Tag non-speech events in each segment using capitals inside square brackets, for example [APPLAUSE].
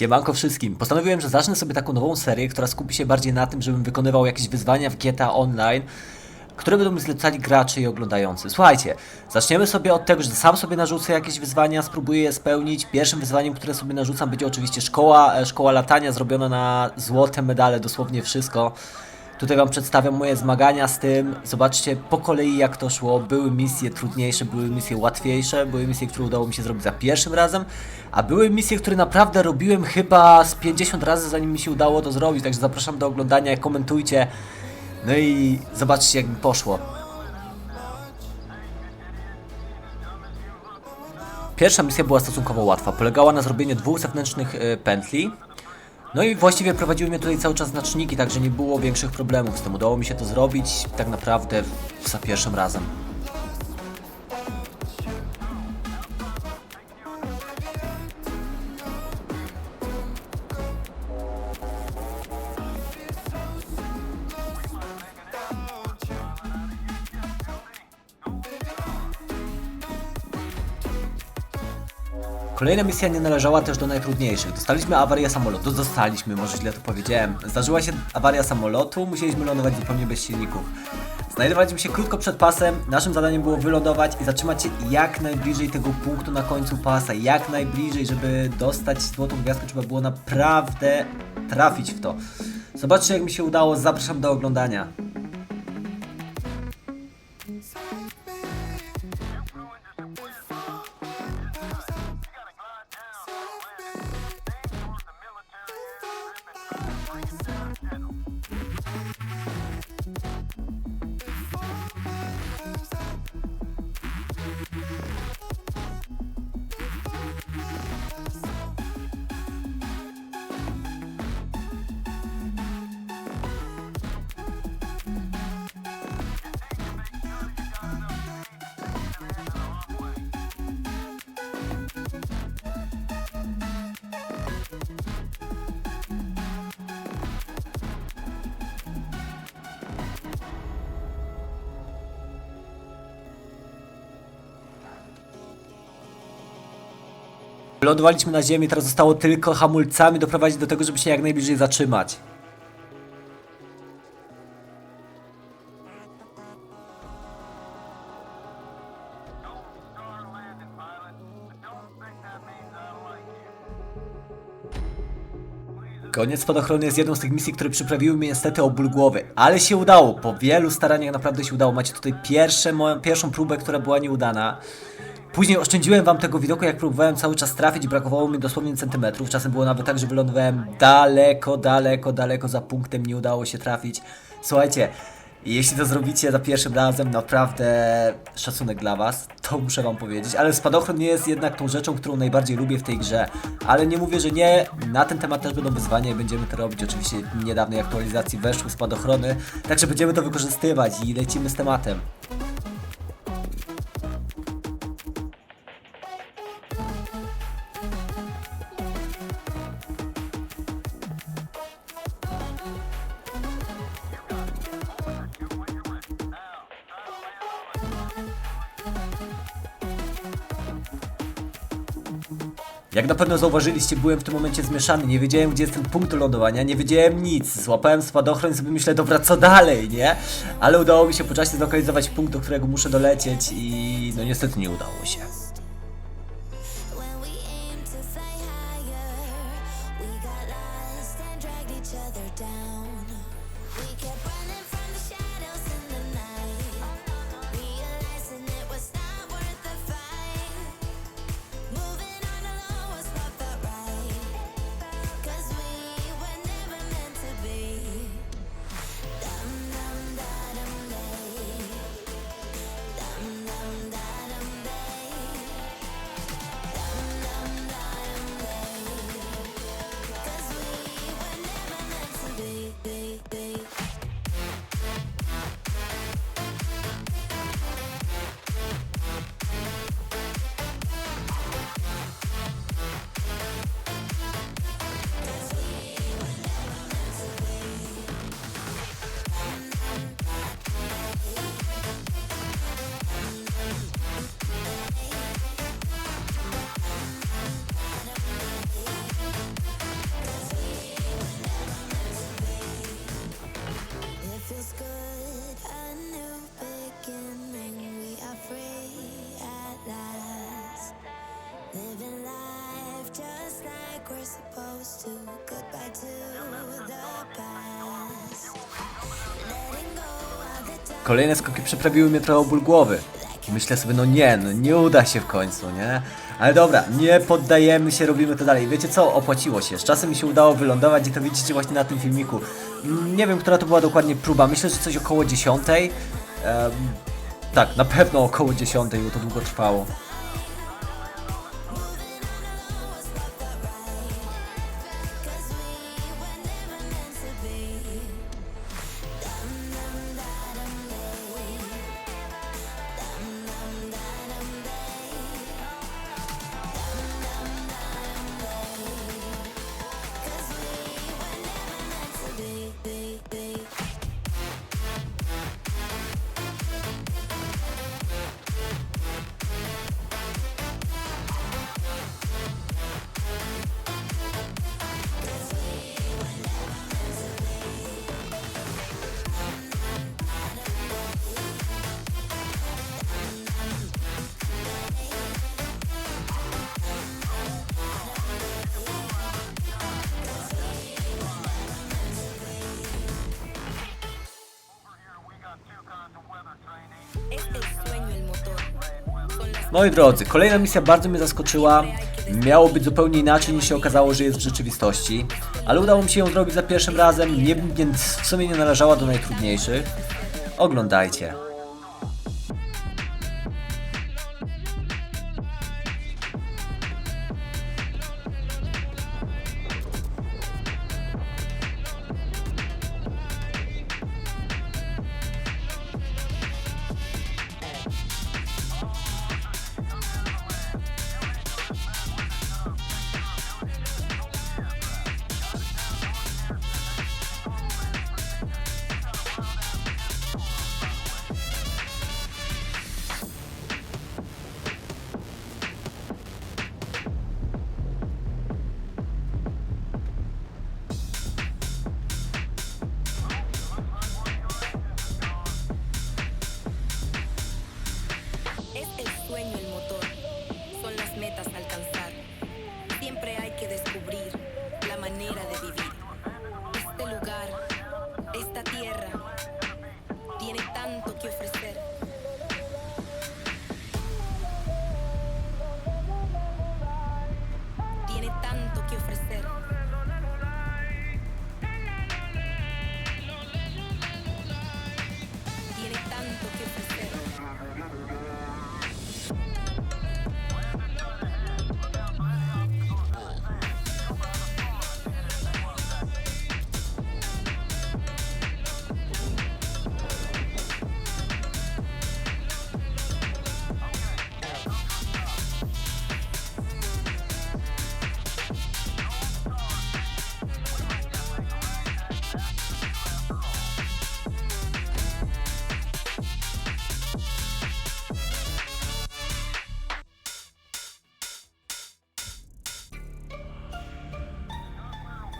Siemanko wszystkim. Postanowiłem, że zacznę sobie taką nową serię, która skupi się bardziej na tym, żebym wykonywał jakieś wyzwania w GTA Online, które będą mi zlecali gracze i oglądający. Słuchajcie, zaczniemy sobie od tego, że sam sobie narzucę jakieś wyzwania, spróbuję je spełnić. Pierwszym wyzwaniem, które sobie narzucam, będzie oczywiście szkoła, e, szkoła latania zrobiona na złote medale, dosłownie wszystko. Tutaj Wam przedstawiam moje zmagania z tym. Zobaczcie po kolei jak to szło. Były misje trudniejsze, były misje łatwiejsze, były misje, które udało mi się zrobić za pierwszym razem, a były misje, które naprawdę robiłem chyba z 50 razy, zanim mi się udało to zrobić. Także zapraszam do oglądania, komentujcie. No i zobaczcie jak mi poszło. Pierwsza misja była stosunkowo łatwa. Polegała na zrobieniu dwóch zewnętrznych e, pętli. No i właściwie prowadziły mnie tutaj cały czas znaczniki, także nie było większych problemów z tym. Udało mi się to zrobić tak naprawdę za pierwszym razem. Kolejna misja nie należała też do najtrudniejszych. Dostaliśmy awarię samolotu. Dostaliśmy, może źle to powiedziałem. Zdarzyła się awaria samolotu, musieliśmy lądować zupełnie bez silników. Znajdowaliśmy się krótko przed pasem. Naszym zadaniem było wylądować i zatrzymać się jak najbliżej tego punktu na końcu pasa. Jak najbliżej, żeby dostać złotą gwiazdkę, trzeba było naprawdę trafić w to. Zobaczcie, jak mi się udało. Zapraszam do oglądania. Lądowaliśmy na ziemi, teraz zostało tylko hamulcami doprowadzić do tego, żeby się jak najbliżej zatrzymać. Koniec spadochronu jest jedną z tych misji, które przyprawiły mnie niestety o ból głowy, ale się udało, po wielu staraniach naprawdę się udało. Macie tutaj pierwsze, moją, pierwszą próbę, która była nieudana. Później oszczędziłem wam tego widoku, jak próbowałem cały czas trafić, brakowało mi dosłownie centymetrów. Czasem było nawet tak, że wylądowałem daleko, daleko, daleko za punktem, nie udało się trafić. Słuchajcie, jeśli to zrobicie za pierwszym razem, naprawdę szacunek dla was, to muszę wam powiedzieć. Ale spadochron nie jest jednak tą rzeczą, którą najbardziej lubię w tej grze. Ale nie mówię, że nie, na ten temat też będą wyzwania i będziemy to robić. Oczywiście w niedawnej aktualizacji weszły spadochrony, także będziemy to wykorzystywać i lecimy z tematem. Jak na pewno zauważyliście, byłem w tym momencie zmieszany, nie wiedziałem gdzie jest ten punkt do lądowania, nie wiedziałem nic, złapałem spadochron i sobie myślę, dobra co dalej, nie? Ale udało mi się po czasie zlokalizować punkt, do którego muszę dolecieć i no niestety nie udało się. Kolejne skoki przyprawiły mnie trochę ból głowy. Myślę sobie, no nie, no nie uda się w końcu, nie? Ale dobra, nie poddajemy się, robimy to dalej. Wiecie co? Opłaciło się. Z czasem mi się udało wylądować i to widzicie właśnie na tym filmiku. Mm, Nie wiem, która to była dokładnie próba. Myślę, że coś około 10. Em, tak, na pewno około 10, bo to długo trwało. Moi drodzy, kolejna misja bardzo mnie zaskoczyła. Miało być zupełnie inaczej niż się okazało, że jest w rzeczywistości. Ale udało mi się ją zrobić za pierwszym razem, nie, więc w sumie nie należała do najtrudniejszych. Oglądajcie.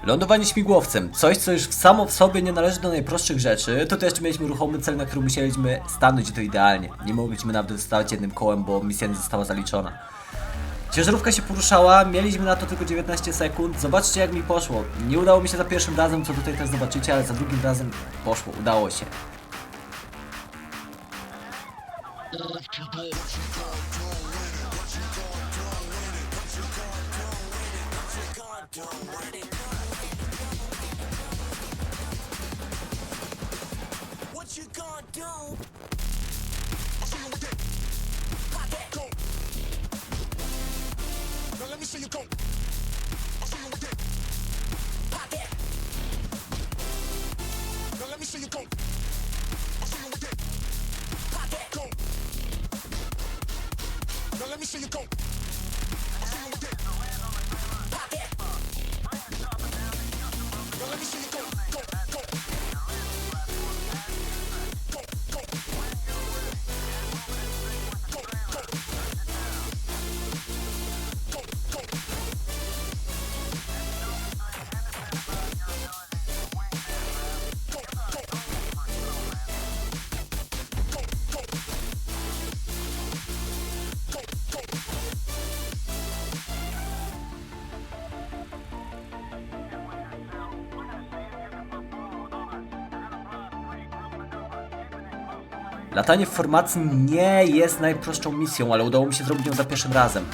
Lądowanie śmigłowcem, coś co już samo w sobie nie należy do najprostszych rzeczy, to też mieliśmy ruchomy cel, na którym musieliśmy stanąć i to idealnie. Nie mogliśmy nawet zostawać jednym kołem, bo misja nie została zaliczona. Ciężarówka się poruszała, mieliśmy na to tylko 19 sekund. Zobaczcie jak mi poszło. Nie udało mi się za pierwszym razem, co tutaj też zobaczycie, ale za drugim razem poszło, udało się. You gonna do? Latanie w formacji nie jest najprostszą misją, ale udało mi się zrobić ją za pierwszym razem.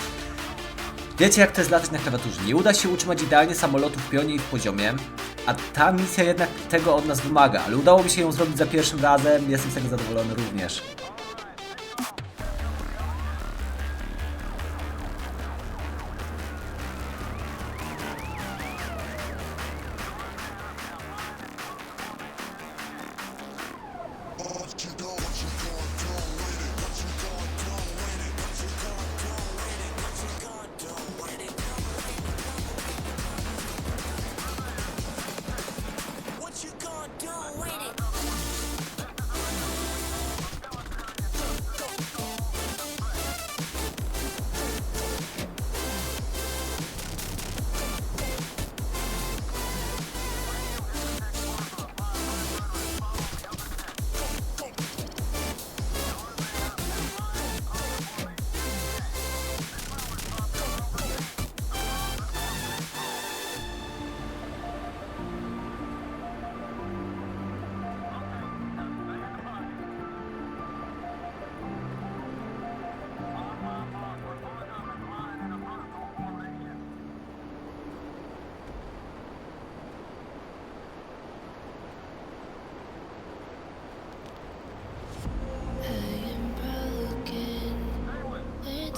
Wiecie jak to jest latać na klawiaturze. Nie uda się utrzymać idealnie samolotu w pionie i w poziomie, a ta misja jednak tego od nas wymaga, ale udało mi się ją zrobić za pierwszym razem, jestem z tego zadowolony również.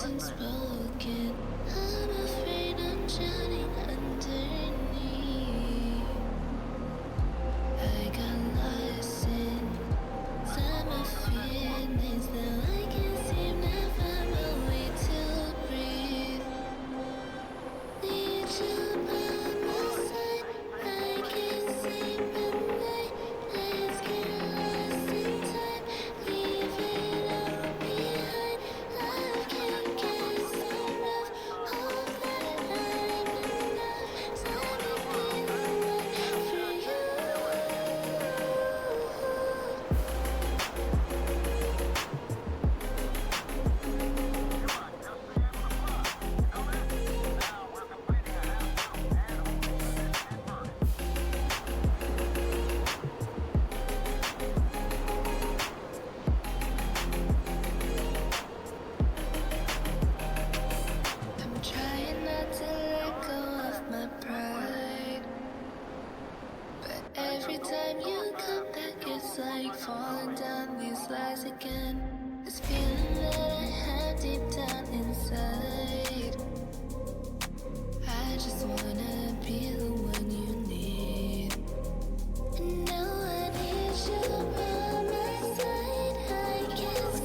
Nothing's wrong.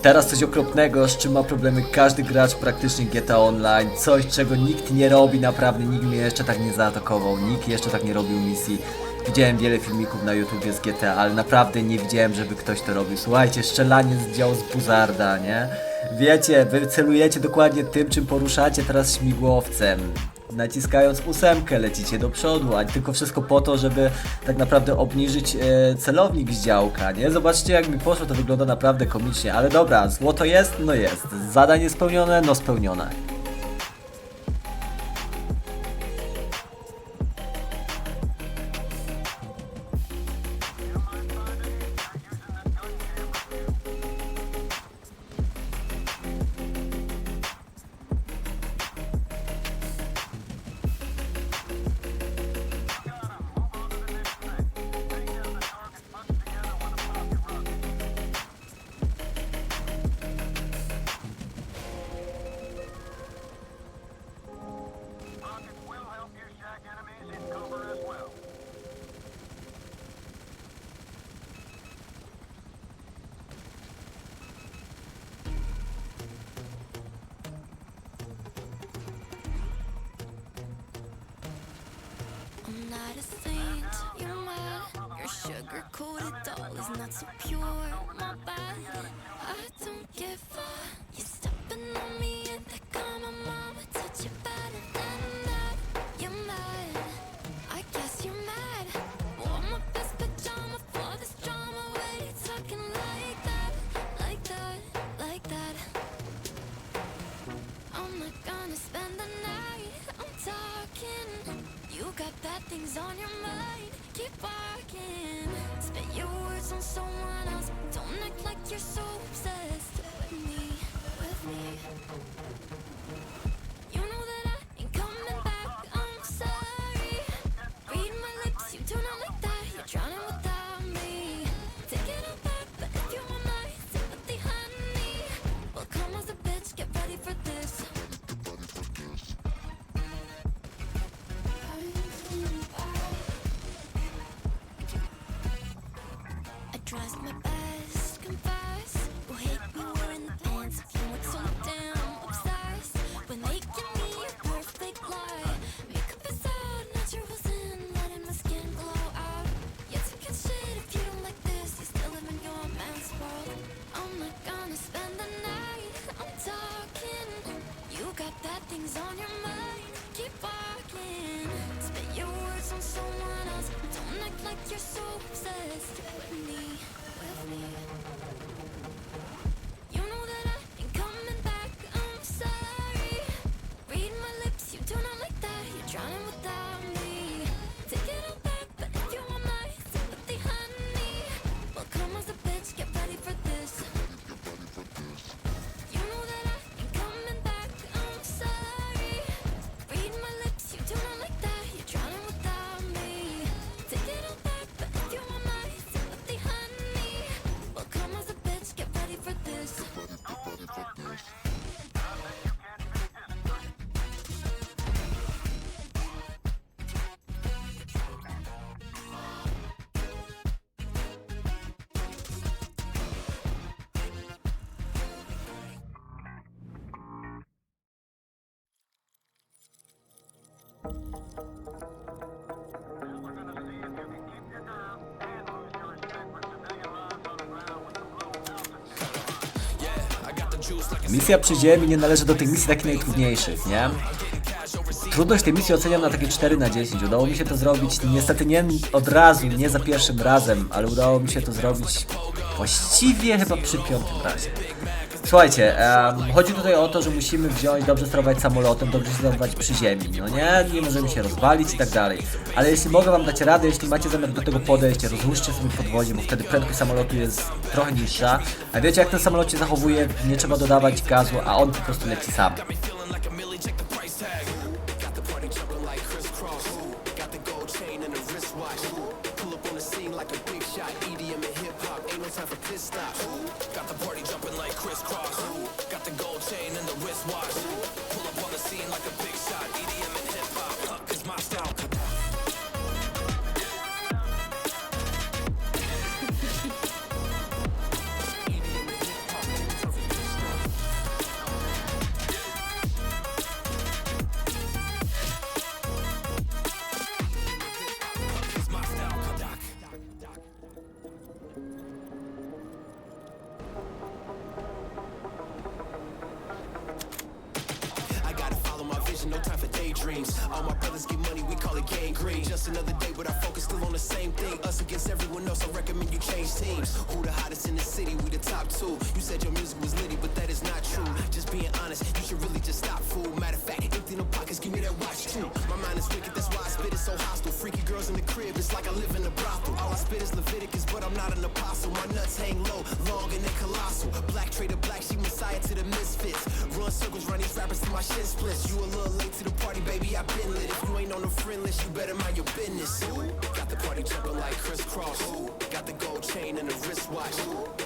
Teraz coś okropnego, z czym ma problemy każdy gracz praktycznie GTA Online. Coś, czego nikt nie robi, naprawdę nikt mnie jeszcze tak nie zaatakował, nikt jeszcze tak nie robił misji. Widziałem wiele filmików na YouTubie z GTA, ale naprawdę nie widziałem, żeby ktoś to robił. Słuchajcie, strzelanie z działu z buzarda, nie? Wiecie, wy celujecie dokładnie tym, czym poruszacie teraz śmigłowcem. Naciskając ósemkę lecicie do przodu, a tylko wszystko po to, żeby tak naprawdę obniżyć e, celownik z działka, nie? Zobaczcie jak mi poszło, to wygląda naprawdę komicznie, ale dobra, złoto jest? No jest. Zadanie spełnione? No spełnione. Sugar coated doll is not so pure, my bad. I don't give like you're so obsessed things on your mind. Keep barking. Spit your words on someone else. Don't act like you're so obsessed with me, with me. Misja przy ziemi nie należy do tych misji takich najtrudniejszych, nie? Trudność tej misji oceniam na takie 4 na 10. Udało mi się to zrobić niestety nie od razu, nie za pierwszym razem, ale udało mi się to zrobić właściwie chyba przy piątym razie. Słuchajcie, em, chodzi tutaj o to, że musimy wziąć, dobrze sterować samolotem, dobrze się sterować przy ziemi, no nie? Nie możemy się rozwalić i tak dalej. Ale jeśli mogę wam dać radę, jeśli macie zamiar do tego podejść, rozłóżcie sobie podwozie, bo wtedy prędkość samolotu jest trochę niższa. A wiecie jak ten samolot się zachowuje? Nie trzeba dodawać gazu, a on po prostu leci sam. I call it gangrene. Just another day, but our focus still on the same thing. Us against everyone else, I recommend you change teams. Who the hottest in the city? We the top two. You said your music was litty, but that is not true. Just being honest, you should really just stop, fool. Matter of fact, empty no pockets, give me that watch too. My mind is wicked, that's why I spit it so hostile. Freaky girls in the crib, it's like I live in a brothel. All I spit is Leviticus, but I'm not an apostle. My nuts hang low, long and they colossal. Black trader, black sheep, messiah to the misfits. Run circles, run these rappers till my shit splits. You a little late to the party, baby, I been lit. If you ain't on the friend list, you better mind your business. Got the party jumping like crisscross. Got the gold chain and the wristwatch.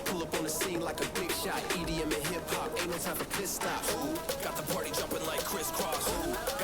Pull up on the scene like a big shot. EDM and hip hop, ain't no time for pit stops. Got the party jumping like crisscross.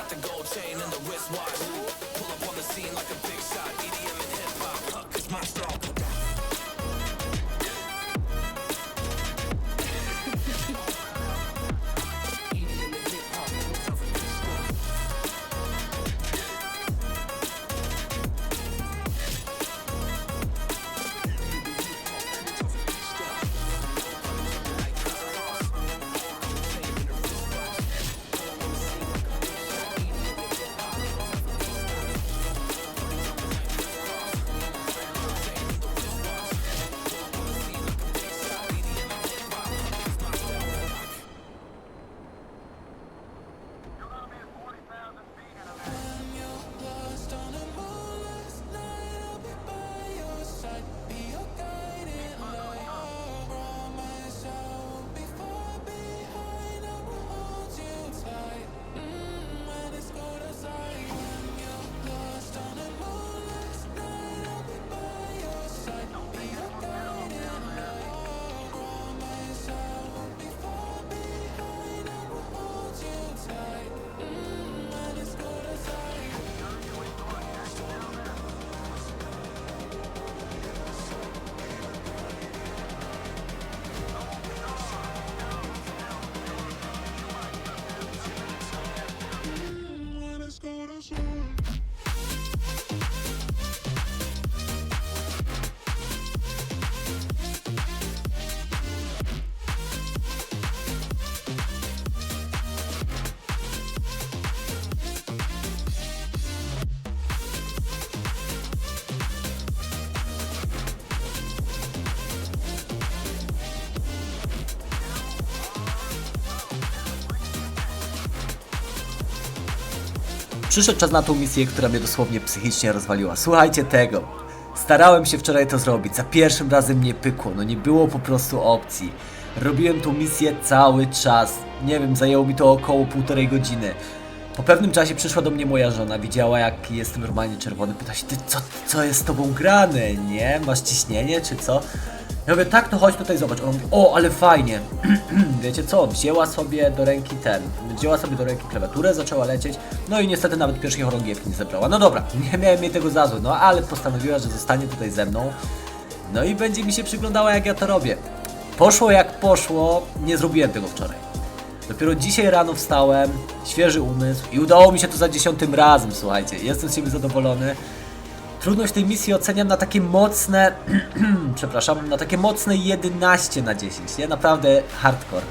Przyszedł czas na tą misję, która mnie dosłownie psychicznie rozwaliła. Słuchajcie tego. Starałem się wczoraj to zrobić. Za pierwszym razem nie pykło. No nie było po prostu opcji. Robiłem tą misję cały czas. Nie wiem, zajęło mi to około półtorej godziny. Po pewnym czasie przyszła do mnie moja żona, widziała jak jestem normalnie czerwony, pyta się, ty co, co jest z tobą grane, nie? Masz ciśnienie czy co? Ja mówię, tak, to chodź tutaj zobacz. Mówi, o, ale fajnie. [CLEARS THROAT] Wiecie co, wzięła sobie do ręki ten, wzięła sobie do ręki klawiaturę, zaczęła lecieć, no i niestety nawet pierwszej chorągiewki nie zebrała. No dobra, [LAUGHS] nie miałem jej tego za złe, no ale postanowiła, że zostanie tutaj ze mną. No i będzie mi się przyglądała jak ja to robię. Poszło jak poszło, nie zrobiłem tego wczoraj. Dopiero dzisiaj rano wstałem, świeży umysł i udało mi się to za dziesiątym razem, słuchajcie. Jestem z siebie zadowolony. Trudność tej misji oceniam na takie mocne, [CLEARS THROAT] przepraszam, na takie mocne 11 na 10, nie? Naprawdę hardcore.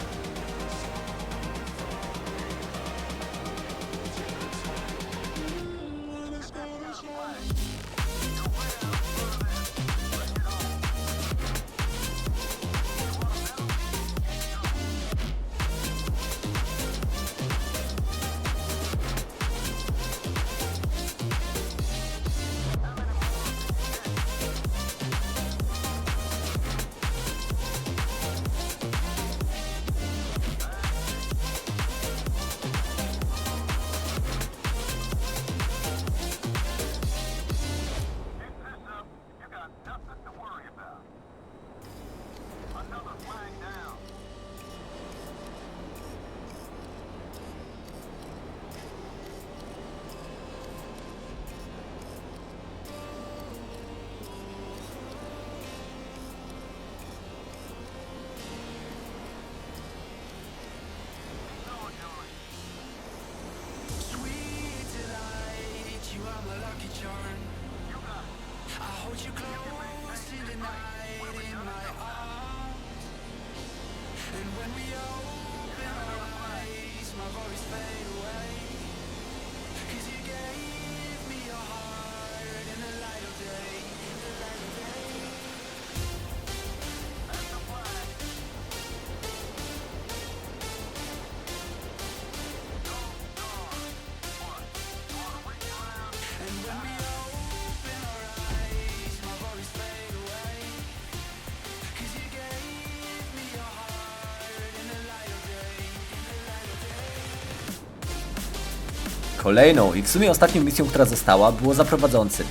Kolejną i w sumie ostatnią misją, która została, było zaprowadzący.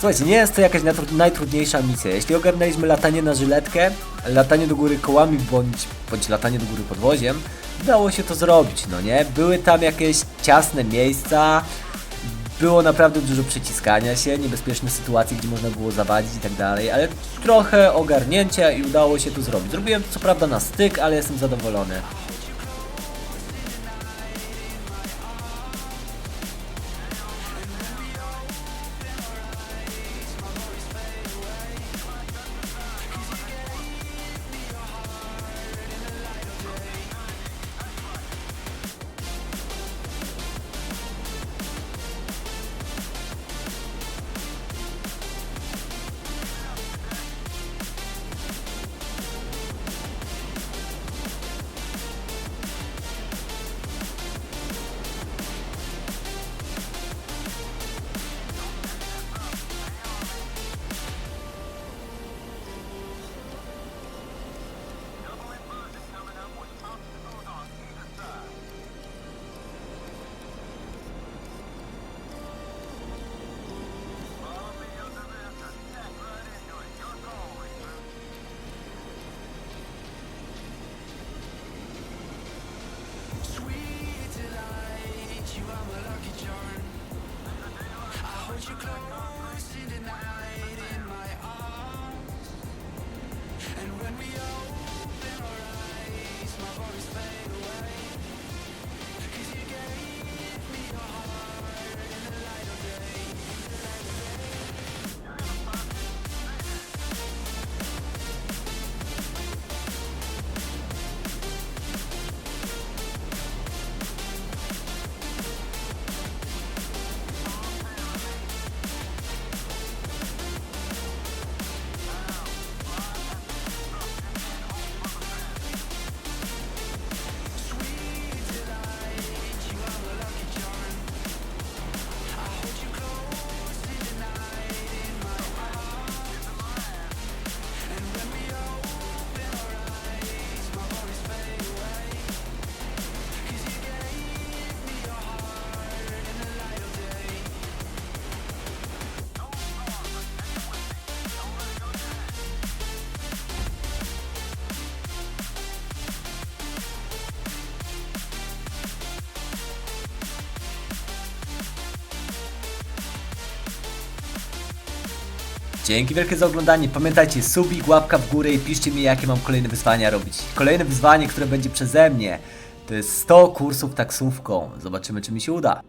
Słuchajcie, nie jest to jakaś najtru- najtrudniejsza misja. Jeśli ogarnęliśmy latanie na żyletkę, latanie do góry kołami bądź, bądź latanie do góry podwoziem, dało się to zrobić, no nie? Były tam jakieś ciasne miejsca, było naprawdę dużo przyciskania się, niebezpieczne sytuacje, gdzie można było zawalić i tak dalej, ale trochę ogarnięcia i udało się to zrobić. Zrobiłem to co prawda na styk, ale jestem zadowolony. Dzięki wielkie za oglądanie. Pamiętajcie, subik, łapka w górę i piszcie mi, jakie mam kolejne wyzwania robić. Kolejne wyzwanie, które będzie przeze mnie, to jest 100 kursów taksówką. Zobaczymy, czy mi się uda.